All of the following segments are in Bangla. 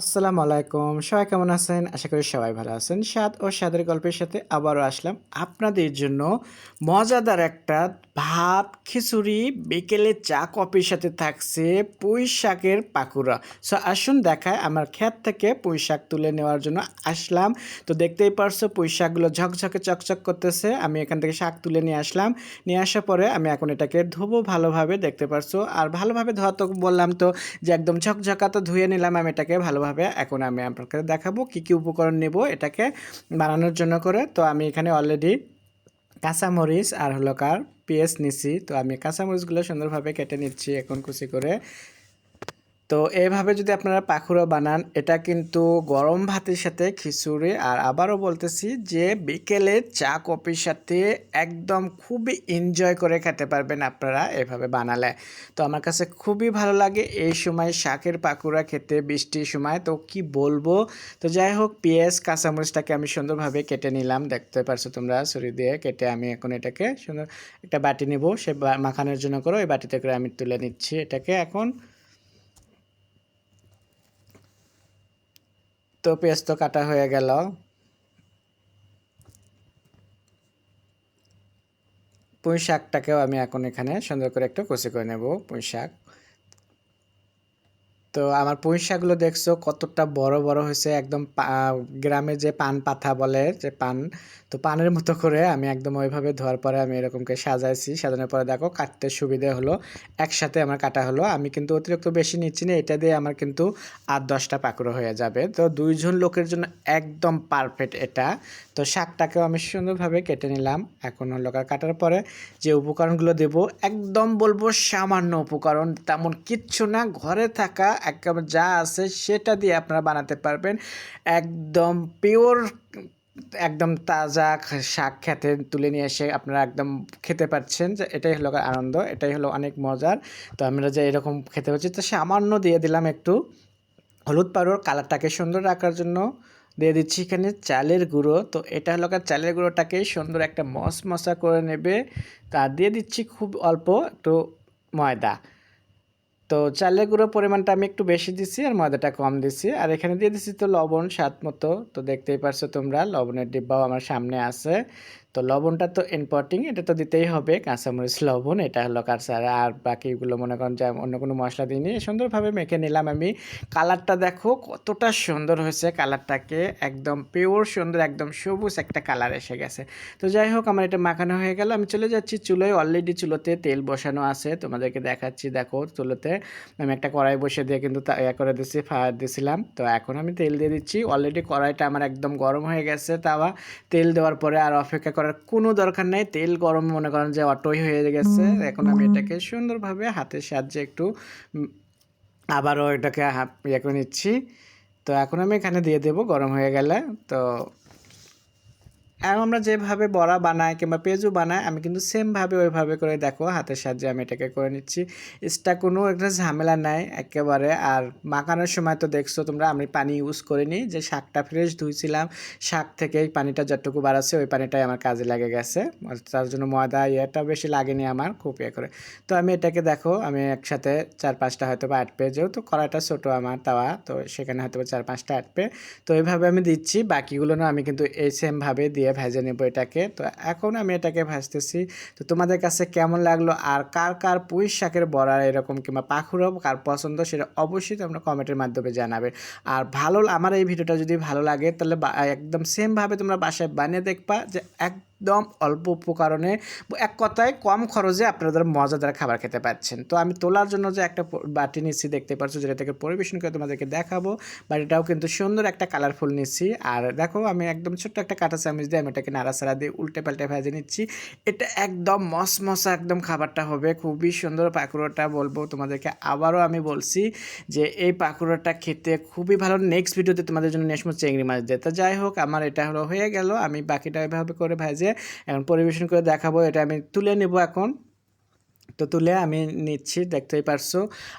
আসসালামু আলাইকুম। সবাই কেমন আছেন? আশা করি সবাই ভালো আছেন। স্বাদ ও স্বাদের গল্পের সাথে আবারও আসলাম আপনাদের জন্য মজাদার একটা ভাত, খিচুড়ি, বিকেলে চা, কফির সাথে থাকছে পুঁই শাকের পাকুড়া। সো আসুন দেখায় আমার ক্ষেত থেকে পুঁই শাক তুলে নেওয়ার জন্য আসলাম। তো দেখতেই পারছ পুঁই শাকগুলো ঝকঝকে, চকচক করতেছে। আমি এখান থেকে শাক তুলে নিয়ে আসলাম। নিয়ে আসার পরে আমি এখন এটাকে ধোবো ভালোভাবে, দেখতে পারছ? আর ভালোভাবে ধোয়া তো বললাম তো যে একদম ঝকঝকা তো ধুয়ে নিলাম, আমি এটাকে ভালোভাবে এখন আমি আপনাকে দেখাবো কি কি উপকরণ নেব এটাকে বানানোর জন্য করে। তো আমি এখানে অলরেডি কাঁচামরিচ আর হলো কার পেঁয়াজ নিচ্ছি তো আমি কাঁচামরিচগুলো সুন্দরভাবে কেটে নিচ্ছি এখন কুচি করে। তো এইভাবে যদি আপনারা পাখুড়া বানান, এটা কিন্তু গরম ভাতের সাথে খিচুড়ি। আর আবারও বলতেছি যে বিকেলে চা, কফির সাথে একদম খুবই এনজয় করে খেতে পারবেন আপনারা এভাবে বানালে। তো আমার কাছে খুবই ভালো লাগে এই সময় শাকের পাকুড়া খেতে, বৃষ্টির সময়। তো কি বলব? তো যাই হোক, পেঁয়াজ, কাঁচামরিচটাকে আমি সুন্দরভাবে কেটে নিলাম। দেখতে পারছ তোমরা, ছুরি দিয়ে কেটে আমি এখন এটাকে সুন্দর একটা বাটি নেব। সে মাখানোর জন্য করো এই বাটিতে করে আমি তুলে নিচ্ছি এটাকে এখন। তো পেঁয়াজ তো কাটা হয়ে গেল। পুঁই শাকটাকেও আমি এখন এখানে সুন্দর করে একটু কুচি করে নেব পুঁই শাক তো আমার পুঁই শাকগুলো দেখছ, কতটা বড় বড় হয়েছে। একদম গ্রামে যে পান পাতা বলে, যে পান, তো পানের মতো করে আমি একদম ওইভাবে ধোয়ার পরে আমি এরকম করে সাজাইছি। সাজানোর পরে দেখো, কাটতে সুবিধা হলো, একসাথে আমার কাটা হলো। আমি কিন্তু অতিরিক্ত বেশি নিচ্ছি না, এটা দিয়ে আমার কিন্তু আট দশটা পাকড়ো হয়ে যাবে। তো দুইজন লোকের জন্য একদম পারফেক্ট এটা। তো শাকটাকেও আমি সুন্দরভাবে কেটে নিলাম। এখন হলো কার কাটার পরে যে উপকরণগুলো দেব, একদম বলব সামান্য উপকরণ, তেমন কিচ্ছু না। ঘরে থাকা একেবারে যা আছে সেটা দিয়ে আপনারা বানাতে পারবেন। একদম পিওর একদম তাজা শাক খেতে তুলে নিয়ে এসে আপনারা একদম খেতে পাচ্ছেন যে এটাই হলো আনন্দ, এটাই হলো অনেক মজার। তো আমরা যে এরকম খেতে পাচ্ছি তো সামান্য দিয়ে দিলাম একটু হলুদ পাউডার কালারটাকে সুন্দর রাখার জন্য দিয়ে দিচ্ছি এখানে চালের গুঁড়ো। তো এটা হলো চালের গুঁড়োটাকে সুন্দর একটা মস মশা করে নেবে। তা দিয়ে দিচ্ছি খুব অল্প একটু ময়দা। তো চালের গুঁড়ো পরিমাণটা আমি একটু বেশি দিছি আর ময়দাটা কম দিছি। আর এখানে দিয়ে দিছি তো লবণ স্বাদ মতো। তো দেখতেই পারছ তোমরা, লবণের ডিব্বাও আমার সামনে আছে। তো লবণটা তো ইম্পর্টিং এটা তো দিতেই হবে। কাঁচামরিচ, লবণ, এটা হলো কাঁচা আর বাকিগুলো মনে করেন যে অন্য কোনো মশলা দিইনি সুন্দরভাবে মেখে নিলাম আমি। কালারটা দেখো কতটা সুন্দর হয়েছে কালারটাকে। একদম পিওর সুন্দর, একদম সবুজ একটা কালার এসে গেছে। তো যাই হোক, আমার এটা মাখানো হয়ে গেল। আমি চলে যাচ্ছি চুলোয়। অলরেডি চুলোতে তেল বসানো আছে। তোমাদেরকে দেখাচ্ছি, দেখো চুলোতে। আমি একটা কড়াই বসে দিয়ে কিন্তু করে দিচ্ছি ফায়ার দিয়েছিলাম তো এখন আমি তেল দিয়ে দিচ্ছি। অলরেডি কড়াইটা আমার একদম গরম হয়ে গেছে। তাওয়া তেল দেওয়ার পরে আর অপেক্ষা করার কোনো দরকার নেই। তেল গরম মনে করেন যে অটোই হয়ে গেছে। এখন আমি এটাকে সুন্দরভাবে হাতের সাহায্যে একটু আবারও এটাকে ইয়ে করে নিচ্ছি। তো এখন আমি এখানে দিয়ে দেবো গরম হয়ে গেলে। তো আর আমরা যেভাবে বড়া বানাই কিংবা পেঁয়াজু বানাই, আমি কিন্তু সেমভাবে ওইভাবে করে দেখো হাতের সাহায্যে আমি এটাকে করে নিচ্ছি। এক্সট্রা কোনো একটা ঝামেলা নাই একেবারে। আর মাখানোর সময় তো দেখছ তোমরা, আমি পানি ইউজ করিনি, যে শাকটা ফ্রেশ ধুইছিলাম, শাক থেকে পানিটা যতটুকু বাড়াচ্ছে ওই পানিটাই আমার কাজে লাগে গেছে। তার জন্য ময়দা ইয়েটা বেশি লাগেনি আমার খুব ইয়ে করে। তো আমি এটাকে দেখো, আমি একসাথে চার পাঁচটা হয়তো বা আটপে যেহেতু কড়াইটা ছোটো আমার তাওয়া তো সেখানে হয়তো চার পাঁচটা আটপে তো এইভাবে আমি দিচ্ছি। বাকিগুলো না আমি কিন্তু এই সেমভাবে দিয়ে ভেজে নেব এটাকে। তো এখন আমি এটাকে ভাজতেছি। তো তোমাদের কাছে কেমন লাগল? আর কার কার পুঁই শাকের বড়া এরকম কিংবা পাখুরও কার পছন্দ সেটা অবশ্যই তোমরা কমেন্টের মাধ্যমে জানাবে। আর ভালো, আমার এই ভিডিওটা যদি ভালো লাগে তাহলে একদম সেমভাবে তোমরা বাসায় বানিয়ে দেখবা যে একদম অল্প উপকরণে। এক কথায় কম খরচে আপনাদের মজাদার খাবার খেতে পাচ্ছেন। তো আমি তোলার জন্য যে একটা বাটি নিচ্ছি দেখতে পাচ্ছ, যেটা থেকে পরিবেশন করে তোমাদেরকে দেখাবো। বাটিটাও কিন্তু সুন্দর একটা কালারফুল নিচ্ছি। আর দেখো, আমি একদম ছোট্ট একটা কাঁটা চামচ দিয়ে আমি এটাকে নাড়াচাড়া দিয়ে উল্টে পাল্টে ভেজে নিচ্ছি। এটা একদম মস মশা একদম খাবারটা হবে। খুবই সুন্দর পাকুড়োটা বলব তোমাদেরকে। আবারও আমি বলছি যে এই পাকুড়োটা খেতে খুবই ভালো। নেক্সট ভিডিওতে তোমাদের জন্য নেসমো চিংড়ি মাছ দিয়ে। তো যাই হোক, আমার এটা হলো হয়ে গেল। আমি বাকিটা এভাবে করে ভেজে এখন পরিবেশন করে দেখাবো, এটা আমি তুলে নেব এখন। তো তুলে আমি নিচ্ছি, দেখতেই পারছ।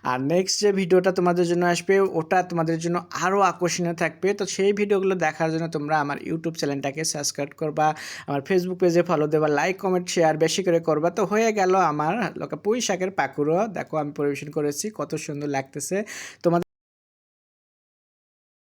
আর নেক্সট যে ভিডিওটা তোমাদের জন্য আসবে, ওটা তোমাদের জন্য আরও আকর্ষণীয় থাকবে। তো সেই ভিডিওগুলো দেখার জন্য তোমরা আমার ইউটিউব চ্যানেলটাকে সাবস্ক্রাইব করবা, আমার ফেসবুক পেজে ফলো দেবা লাইক কমেন্ট শেয়ার বেশি করে করবা। তো হয়ে গেল আমার লোকে পুঁই শাকের পাকুড়ো। দেখো আমি পরিবেশন করেছি, কত সুন্দর লাগতেছে। তোমাদের